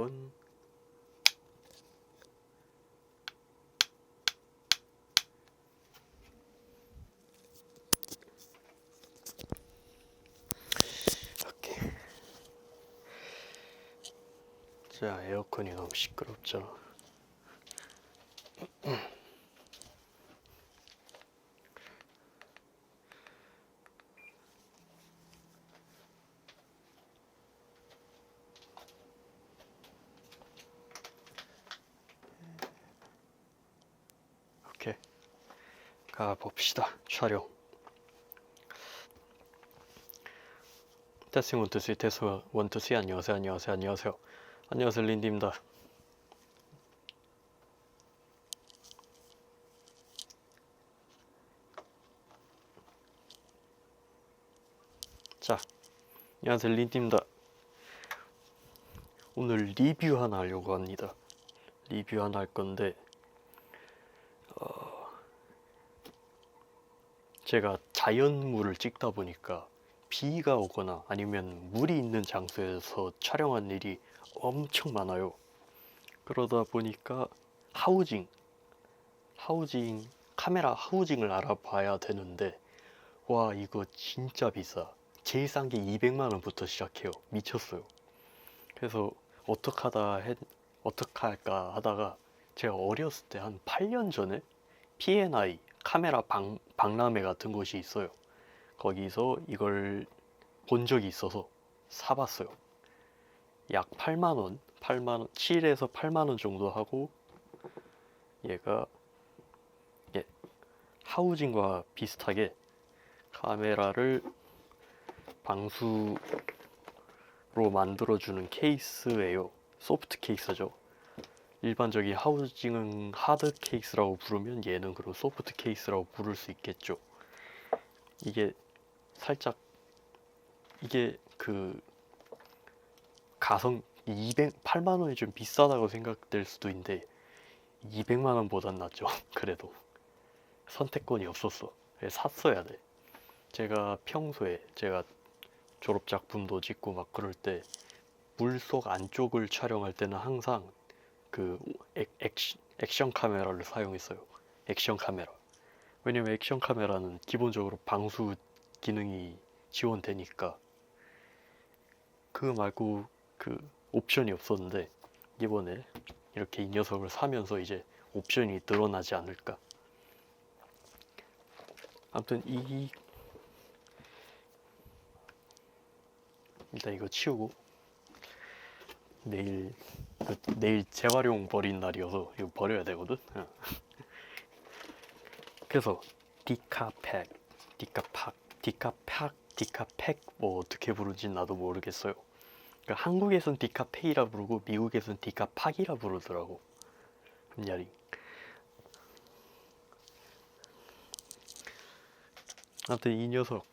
온. 오케이. 자, 에어컨이 너무 시끄럽잖아. 오케이. 가 봅시다. 촬영. 테스팅 원투 쓰리 테스트 원투 쓰리 안녕하세요 안녕하세요 안녕하세요 안녕하세요 린디입니다. 자 안녕하세요 린디입니다. 오늘 리뷰 하나 하려고 합니다. 리뷰 하나 할 건데 제가 자연물을 찍다 보니까 비가 오거나 아니면 물이 있는 장소에서 촬영한 일이 엄청 많아요. 그러다 보니까 하우징, 하우징, 카메라 하우징을 알아봐야 되는데, 와, 이거 진짜 비싸. 제일 싼 게 200만 원부터 시작해요. 미쳤어요. 그래서 어떡하다 했, 어떡할까 하다가 제가 어렸을 때 한 8년 전에 P&I 카메라 박, 박람회 같은 곳이 있어요. 거기서 이걸 본 적이 있어서 사봤어요. 약 8만 원, 8만 원, 7에서 8만 원 정도 하고 얘가 예, 하우징과 비슷하게 카메라를 방수로 만들어주는 케이스예요. 소프트 케이스죠. 일반적인 하우징은 하드 케이스라고 부르면 얘는 그럼 소프트 케이스라고 부를 수 있겠죠. 이게 살짝 이게 그 가성 200 8만 원이 좀 비싸다고 생각될 수도 있는데 200만 원보단 낫죠. 그래도 선택권이 없었어. 샀어야 돼. 제가 평소에 제가 졸업 작품도 찍고 막 그럴 때 물속 안쪽을 촬영할 때는 항상 그 액, 액션, 액션 카메라를 사용했어요. 액션 카메라. 왜냐면 액션 카메라는 기본적으로 방수 기능이 지원되니까 그 말고 그 옵션이 없었는데 이번에 이렇게 이 녀석을 사면서 이제 옵션이 늘어나지 않을까. 아무튼 이 일단 이거 치우고 내일 그 내일 재활용 버린 날이어서 이거 버려야 되거든. 어. 그래서 디카팩, 디카팍, 디카팍, 디카팩 뭐 어떻게 부르는지 나도 모르겠어요. 그러니까 한국에선 디카페이라 부르고 미국에선 디카팍이라 부르더라고. 흠야리. 아무튼 이 녀석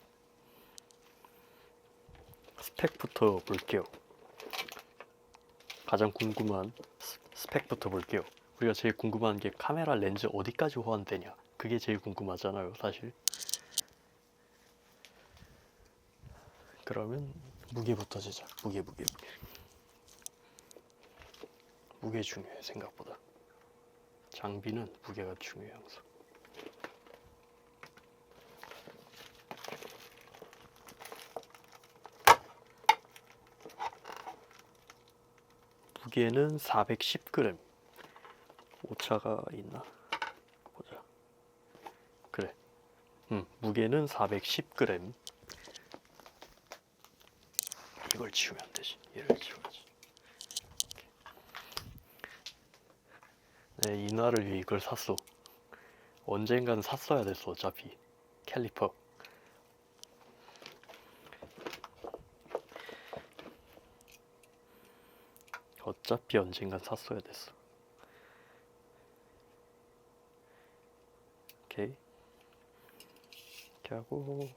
스펙부터 볼게요. 가장 궁금한 스- 스펙부터 볼게요. 우리가 제일 궁금한 게 카메라 렌즈 어디까지 호환되냐. 그게 제일 궁금하잖아요, 사실. 그러면 무게부터 재자. 무게, 무게, 무게. 무게 중요해, 생각보다. 장비는 무게가 중요해, 항상. 무게는 410g. 오차가 있나? 보자. 그래. 음, 무게는 410g. 이걸 치우면 안 되지. 얘를 치워야지. 네, 이날을 위해 이걸 샀어. 언젠간 샀어야 됐어, 어차피. 캘리퍼. 어차피 언젠간 샀어야 됐어. 오케이. 이렇게 하고.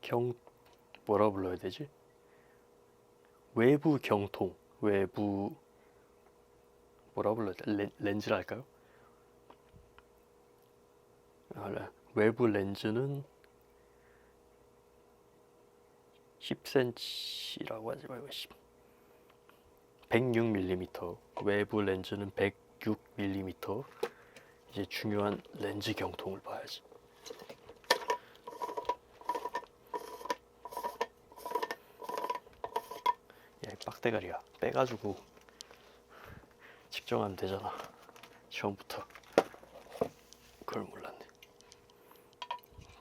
경 뭐라 불러야 되지? 외부 경통, 외부 뭐라 불러야 돼? 렌, 렌즈라 할까요? 아, 레- 외부 렌즈는 10cm라고 하지 말고 10, 106mm 외부 렌즈는 106mm 이제 중요한 렌즈 경통을 봐야지 야, 이 빡대가리야. 빼가지고 측정하면 되잖아. 처음부터. 그걸 몰랐네.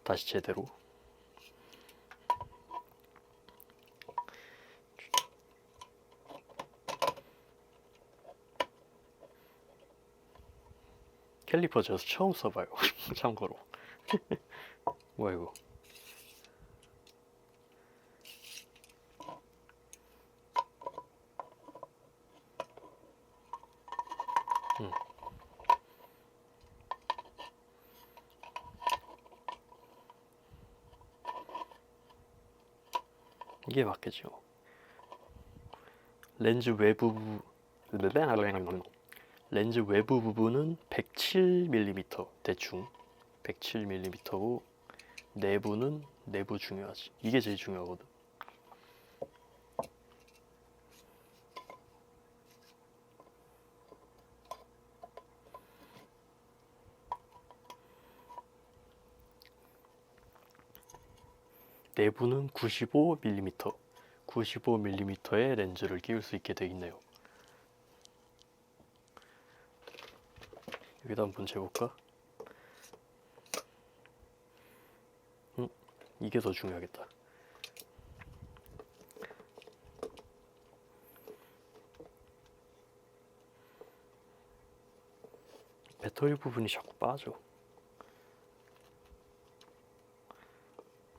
다시 제대로. 캘리퍼 저 처음 써봐요. 참고로. 뭐야 이거 이게 맞겠죠. 렌즈 외부 부- 렌즈 외부 부분은 107mm 대충 107mm고 내부는 내부 중요하지. 이게 제일 중요하거든 내부는 95mm 95mm의 렌즈를 끼울 수 있게 되어 있네요 여기다 한번 재볼까? 음, 이게 더 중요하겠다. 배터리 부분이 자꾸 빠져.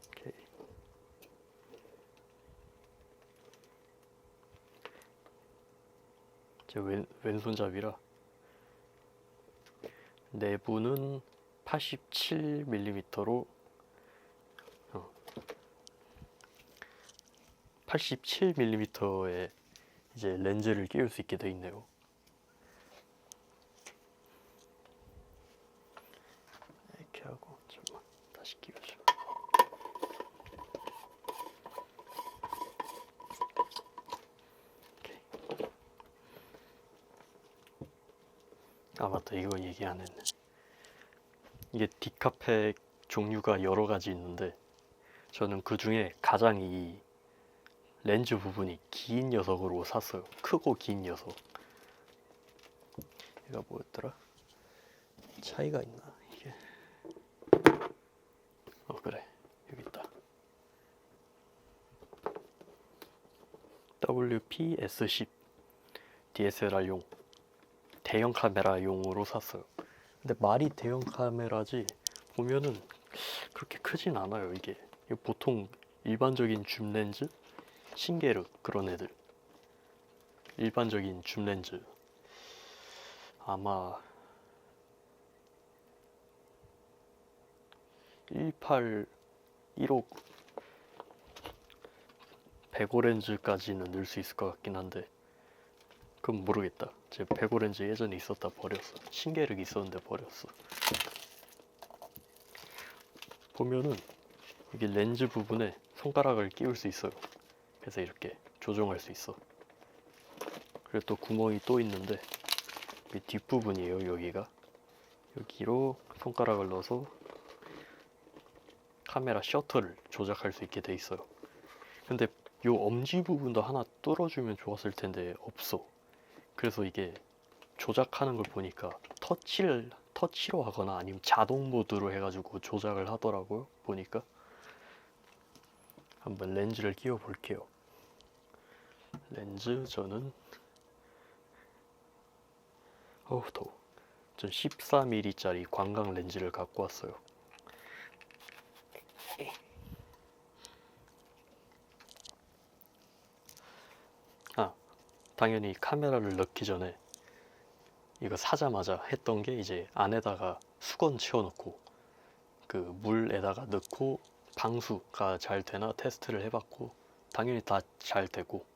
오케이. 제 왼, 왼손잡이라 내부는 87mm로 87mm의 이제 렌즈를 끼울 수 있게 되어 있네요. 이렇게 하고 잠깐만 다시 끼우죠. 오케이. 아 맞다 이거 얘기 안 했네. 이게 디카팩 종류가 여러 가지 있는데 저는 그 중에 가장 이 렌즈 부분이 긴 녀석으로 샀어요. 크고 긴 녀석. 얘가 뭐였더라? 차이가 있나 이게? 어 그래 여기 있다. WP-S10 DSLR용 대형 카메라용으로 샀어요. 근데 말이 대형 카메라지 보면은 그렇게 크진 않아요 이게. 보통 일반적인 줌 렌즈? 신게르 그런 애들. 일반적인 줌 렌즈. 아마 18, 1호 105 렌즈까지는 넣을 수 있을 것 같긴 한데 그건 모르겠다. 제105 렌즈 예전에 있었다 버렸어. 신계륵 있었는데 버렸어. 보면은 이게 렌즈 부분에 손가락을 끼울 수 있어요. 그래서 이렇게 조정할 수 있어. 그리고 또 구멍이 또 있는데 이 뒷부분이에요 여기가 여기로 손가락을 넣어서 카메라 셔터를 조작할 수 있게 돼 있어요. 근데 요 엄지 부분도 하나 뚫어주면 좋았을 텐데 없어. 그래서 이게 조작하는 걸 보니까 터치를 터치로 하거나 아니면 자동 모드로 해가지고 조작을 하더라고요. 보니까 한번 렌즈를 끼워 볼게요. 렌즈 저는 어우 더워. 전 14mm짜리 광각 렌즈를 갖고 왔어요. 아, 당연히 카메라를 넣기 전에 이거 사자마자 했던 게 이제 안에다가 수건 채워놓고 그 물에다가 넣고 방수가 잘 되나 테스트를 해봤고 당연히 다 잘 되고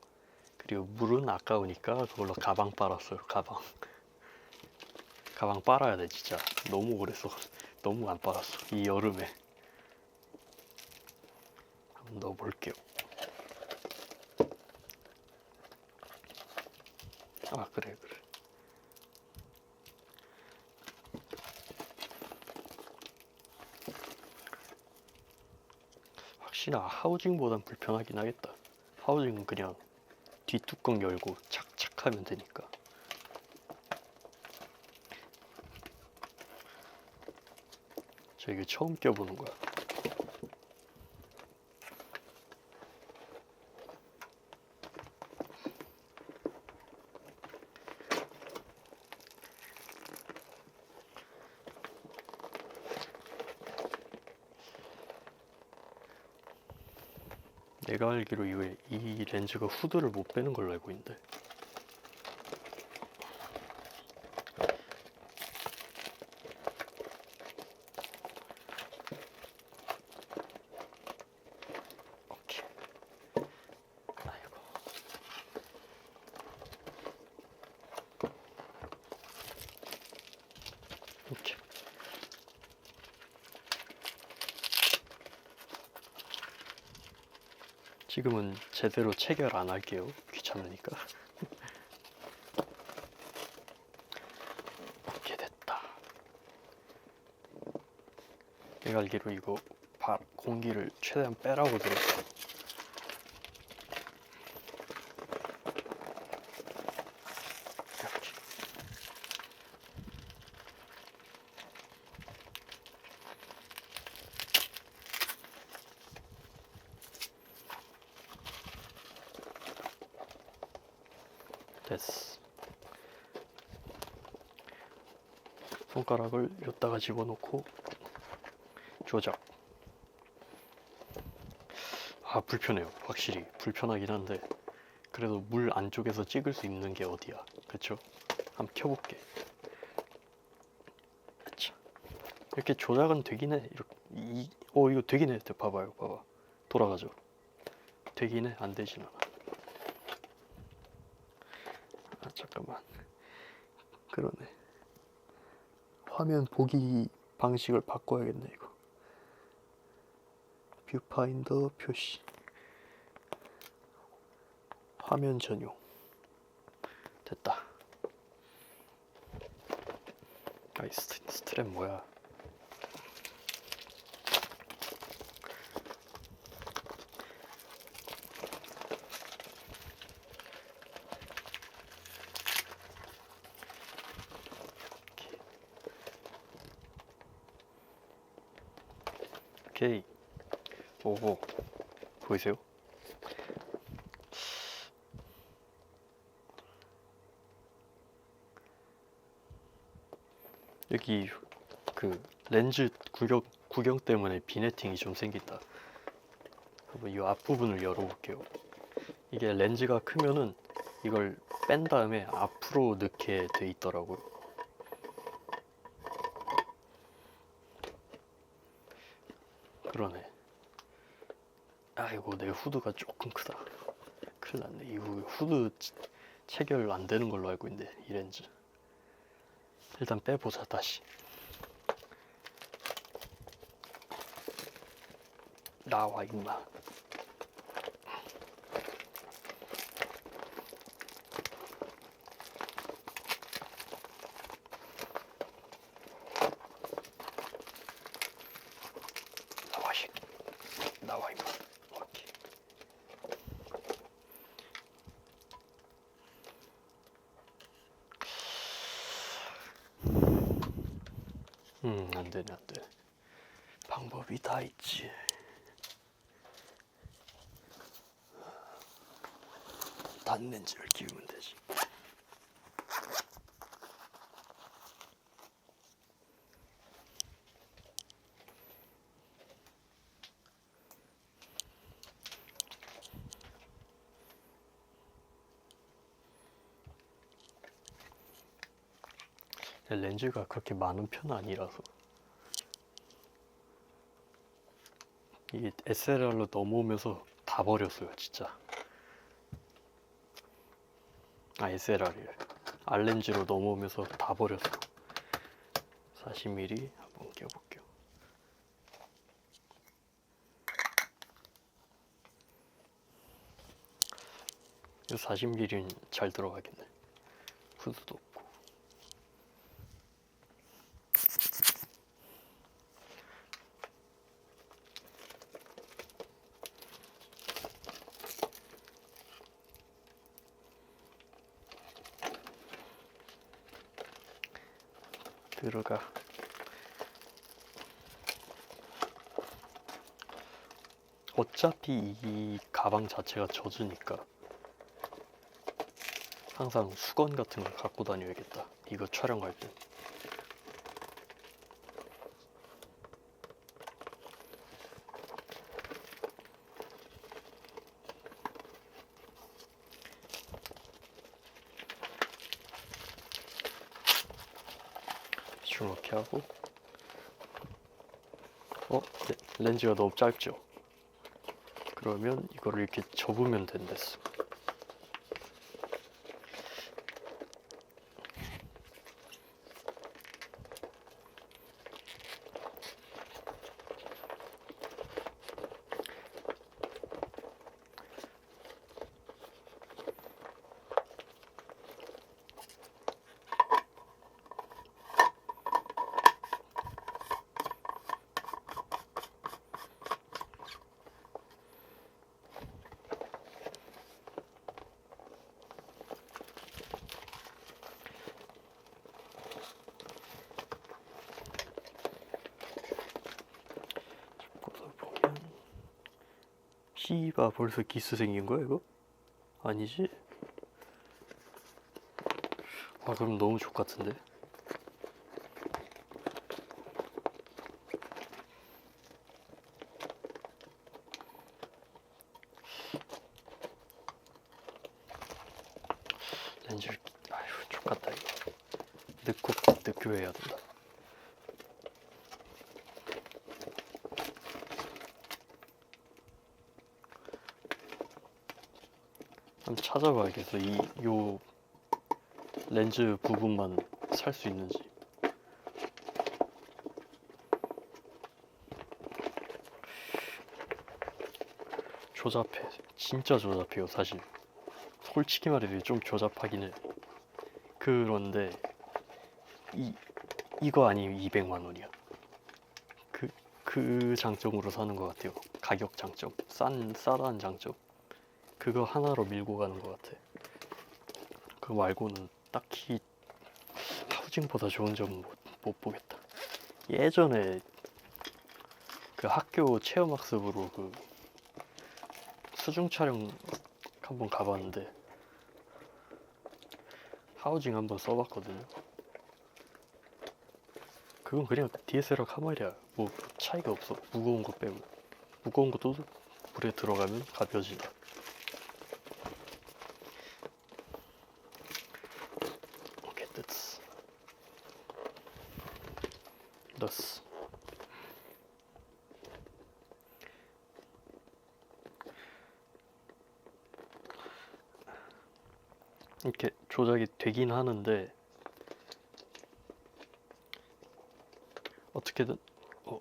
그리고 물은 아까우니까 그걸로 가방 빨았어요 가방. 가방 빨아야 돼 진짜. 너무 오래 써 너무 안 빨았어 이 여름에. 한번 넣어볼게요 아 그래 그래. 확실히 하우징보단 불편하긴 하겠다. 하우징은 그냥 뒷뚜껑 열고 착착 하면 되니까. 저 이거 처음 껴보는 거야 내가 알기로 이거 이 렌즈가 후드를 못 빼는 걸로 알고 있는데 오케이 아이고 오케이 지금은 제대로 체결 안 할게요. 귀찮으니까. 오케이 됐다. 내가 알기로 이거 바, 공기를 최대한 빼라고 들었어. 됐어. 손가락을 여기다가 집어넣고 조작. 아 불편해요. 확실히 불편하긴 한데 그래도 물 안쪽에서 찍을 수 있는 게 어디야? 그쵸? 한번 켜볼게. 이렇게 조작은 되긴 해. 이렇게 이, 어 이거 되긴 해. 봐봐요, 봐봐. 돌아가죠. 되긴 해. 안 되진 않아. 아 잠깐만 그러네. 화면 보기 방식을 바꿔야겠네 이거. 뷰파인더 표시. 화면 전용. 됐다. 아이 스, 스트랩 뭐야 오케이 오호 보이세요? 여기 그 렌즈 구경, 구경 때문에 비네팅이 좀 생긴다. 한번 이 앞부분을 열어볼게요. 이게 렌즈가 크면은 이걸 뺀 다음에 앞으로 넣게 돼 있더라고요 그러네. 아이고 내 후드가 조금 크다. 큰일 났네. 이 후- 후드 치- 체결 안 되는 걸로 알고 있는데 이 렌즈. 일단 빼보자 다시. 나와 임마. 나와 이 새끼. 나와 임마. 오케이. 음, 안 되네, 안 돼. 방법이 다 있지. 단렌즈를 끼우면 되지. 렌즈가 그렇게 많은 편은 아니라서. 이게 SLR로 넘어오면서 다 버렸어요 진짜. 아 SLR이래 알렌지로 넘어오면서 다 버렸어. 40mm 한번 껴볼게요. 이 40mm는 잘 들어가겠네. 후드도 들어가. 어차피 이 가방 자체가 젖으니까 항상 수건 같은 걸 갖고 다녀야겠다. 이거 촬영할 때 하고 어? 네, 렌즈가 너무 짧죠? 그러면 이거를 이렇게 접으면 된댔어 씨바 벌써 기스 생긴 거야 이거? 아니지? 아 그럼 너무 좋 같은데? 렌즈를 아휴 족같다 이거 넣고 넣고 해야 된다 한번 찾아봐야겠어. 이, 요 렌즈 부분만 살 수 있는지. 조잡해. 진짜 조잡해요, 사실. 솔직히 말해도 좀 조잡하긴 해. 그런데, 이, 이거 아니면 200만 원이야. 그, 그 장점으로 사는 것 같아요. 가격 장점. 싼, 싸다는 장점. 그거 하나로 밀고 가는 것 같아. 그거 말고는 딱히 하우징보다 좋은 점은 못, 못 보겠다. 예전에 그 학교 체험학습으로 그 수중 촬영 한번 가봤는데 하우징 한번 써봤거든요. 그건 그냥 DSLR 카메라야. 뭐 차이가 없어. 무거운 거 빼고. 무거운 것도 물에 들어가면 가벼워진다. 오케이 됐어 넣었어 이렇게 조작이 되긴 하는데 어떻게든 어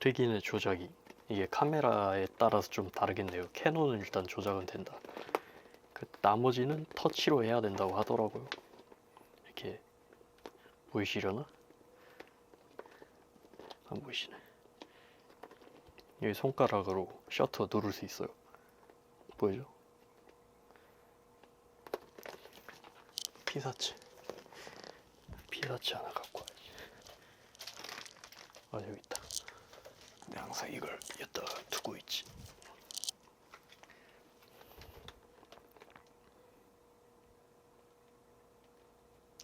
되긴 해 조작이 이게 카메라에 따라서 좀 다르겠네요 캐논은 일단 조작은 된다 그 나머지는 터치로 해야 된다고 하더라고요. 이렇게 보이시려나? 안 보이시네. 여기 손가락으로 셔터 누를 수 있어요. 보이죠? 피사체. 피사체 하나 갖고 와야지. 아 여기 있다. 항상 이걸 여기다가 두고 있지.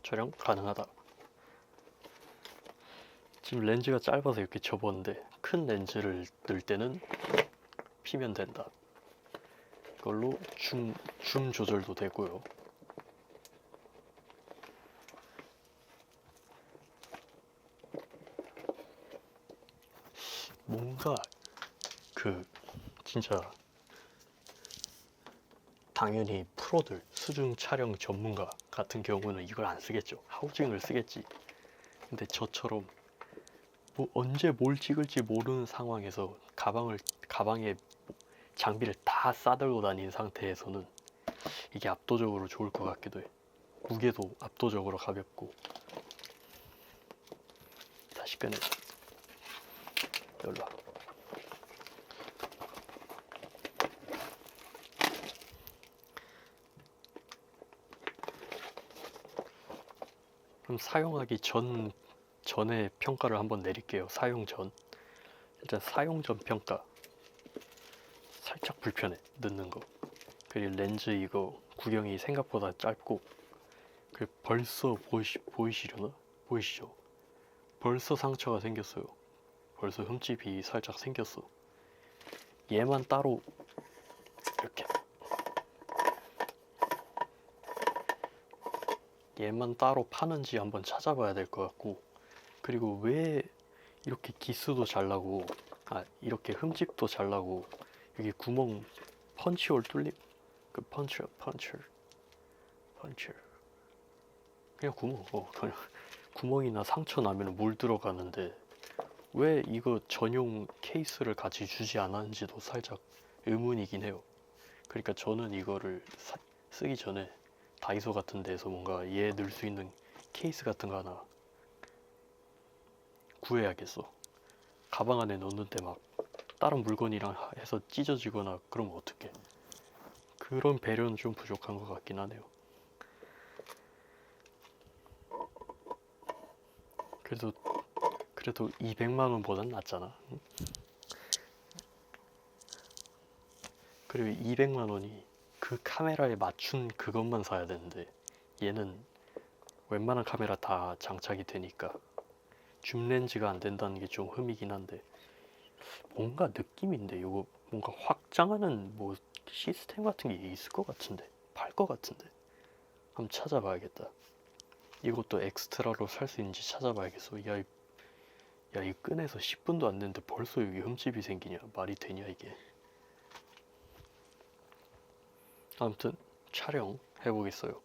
촬영 가능하다. 지금 렌즈가 짧아서 이렇게 접었는데 큰 렌즈를 넣을 때는 피면 된다. 이걸로 줌, 줌 조절도 되고요. 뭔가 그 진짜 당연히 프로들 수중 촬영 전문가 같은 경우는 이걸 안 쓰겠죠. 하우징을 쓰겠지. 근데 저처럼 뭐 언제 뭘 찍을지 모르는 상황에서 가방을 가방에 장비를 다 싸들고 다닌 상태에서는 이게 압도적으로 좋을 것 같기도 해. 무게도 압도적으로 가볍고 다시 꺼내. 열라. 그럼 사용하기 전 전에 평가를 한번 내릴게요. 사용 전. 일단 사용 전 평가. 살짝 불편해. 넣는 거. 그리고 렌즈 이거 구경이 생각보다 짧고 그 벌써 보이시, 보이시려나? 보이시죠? 벌써 상처가 생겼어요. 벌써 흠집이 살짝 생겼어. 얘만 따로 이렇게 얘만 따로 파는지 한번 찾아봐야 될 것 같고 그리고 왜 이렇게 기스도 잘 나고 아 이렇게 흠집도 잘 나고 여기 구멍 펀치홀 뚫림 그 펀치 펀치 펀치 그냥 구멍 어 그냥 구멍이나 상처 나면 물 들어가는데 왜 이거 전용 케이스를 같이 주지 않았는지도 살짝 의문이긴 해요. 그러니까 저는 이거를 사- 쓰기 전에 다이소 같은 데서 뭔가 얘 넣을 수 있는 케이스 같은 거 하나 구해야겠어. 가방 안에 넣는데 막 다른 물건이랑 하- 해서 찢어지거나 그러면 어떡해. 그런 배려는 좀 부족한 것 같긴 하네요. 그래도 그래도 200만 원보단 낫잖아. 응? 그리고 200만 원이 그 카메라에 맞춘 그것만 사야 되는데 얘는 웬만한 카메라 다 장착이 되니까 줌 렌즈가 안 된다는 게 좀 흠이긴 한데 뭔가 느낌인데 이거 뭔가 확장하는 뭐 시스템 같은 게 있을 것 같은데 팔 것 같은데 한번 찾아봐야겠다. 이것도 엑스트라로 살 수 있는지 찾아봐야겠어. 야, 이, 야, 이 끈에서 10분도 안 됐는데 벌써 여기 흠집이 생기냐? 말이 되냐 이게? 아무튼 촬영 해보겠어요.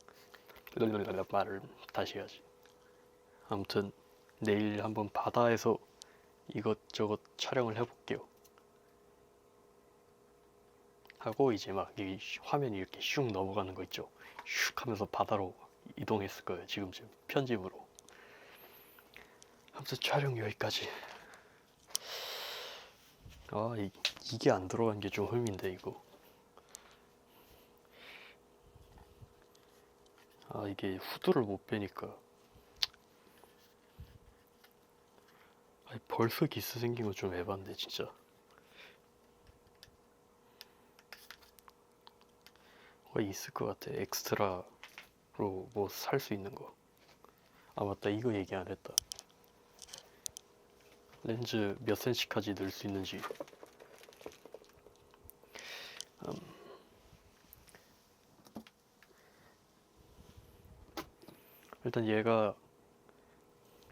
말을 다시 해야지. 아무튼 내일 한번 바다에서 이것저것 촬영을 해볼게요. 하고 이제 막 이 화면이 이렇게 슉 넘어가는 거 있죠. 슉 하면서 바다로 이동했을 거예요. 지금쯤 편집으로. 아무튼 촬영 여기까지. 아 이, 이게 안 들어간 게 좀 흠인데 이거. 아 이게 후드를 못 빼니까. 아니, 벌써 기스 생긴 거 좀 에반데 진짜. 뭐 있을 것 같아. 엑스트라로 뭐 살 수 있는 거. 아 맞다 이거 얘기 안 했다. 렌즈 몇 센치까지 넣을 수 있는지. 일단 얘가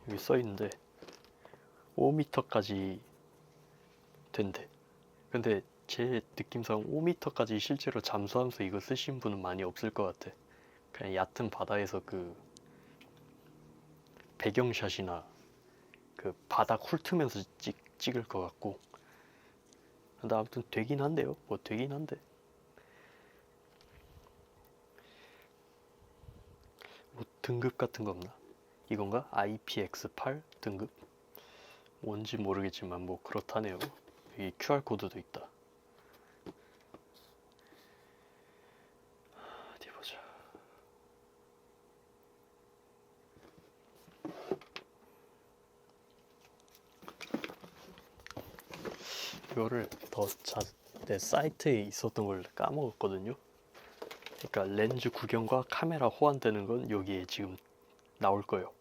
여기 써 있는데 5m까지 된대. 근데 제 느낌상 5m까지 실제로 잠수하면서 이거 쓰신 분은 많이 없을 것 같아. 그냥 얕은 바다에서 그 배경샷이나 그 바다 훑으면서 찍, 찍을 것 같고. 근데 아무튼 되긴 한데요. 뭐 되긴 한데. 뭐 등급 같은 거 없나? 이건가? IPX8 등급? 뭔지 모르겠지만 뭐 그렇다네요. 여기 QR 코드도 있다. 어디 보자. 이거를 더 자, 내 사이트에 있었던 걸 까먹었거든요. 그러니까 렌즈 구경과 카메라 호환되는 건 여기에 지금 나올 거예요.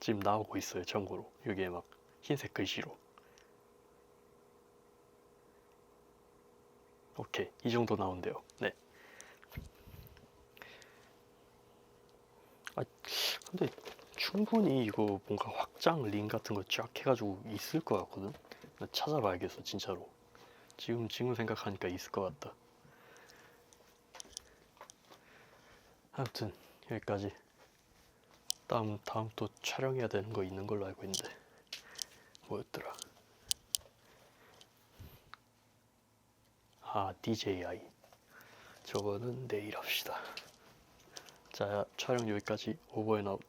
지금 나오고 있어요. 참고로 여기에 막 흰색 글씨로. 오케이 이 정도 나온대요. 네. 아 근데 충분히 이거 뭔가 확장 링 같은 거 쫙 해가지고 있을 것 같거든. 나 찾아봐야겠어 진짜로. 지금 지금 생각하니까 있을 것 같다. 아무튼 여기까지. 다음 다음 또 촬영해야 되는 거 있는 걸로 알고 있는데 뭐였더라? 아 DJI. 저거는 내일 합시다. 자 촬영 여기까지 오버 앤 아웃.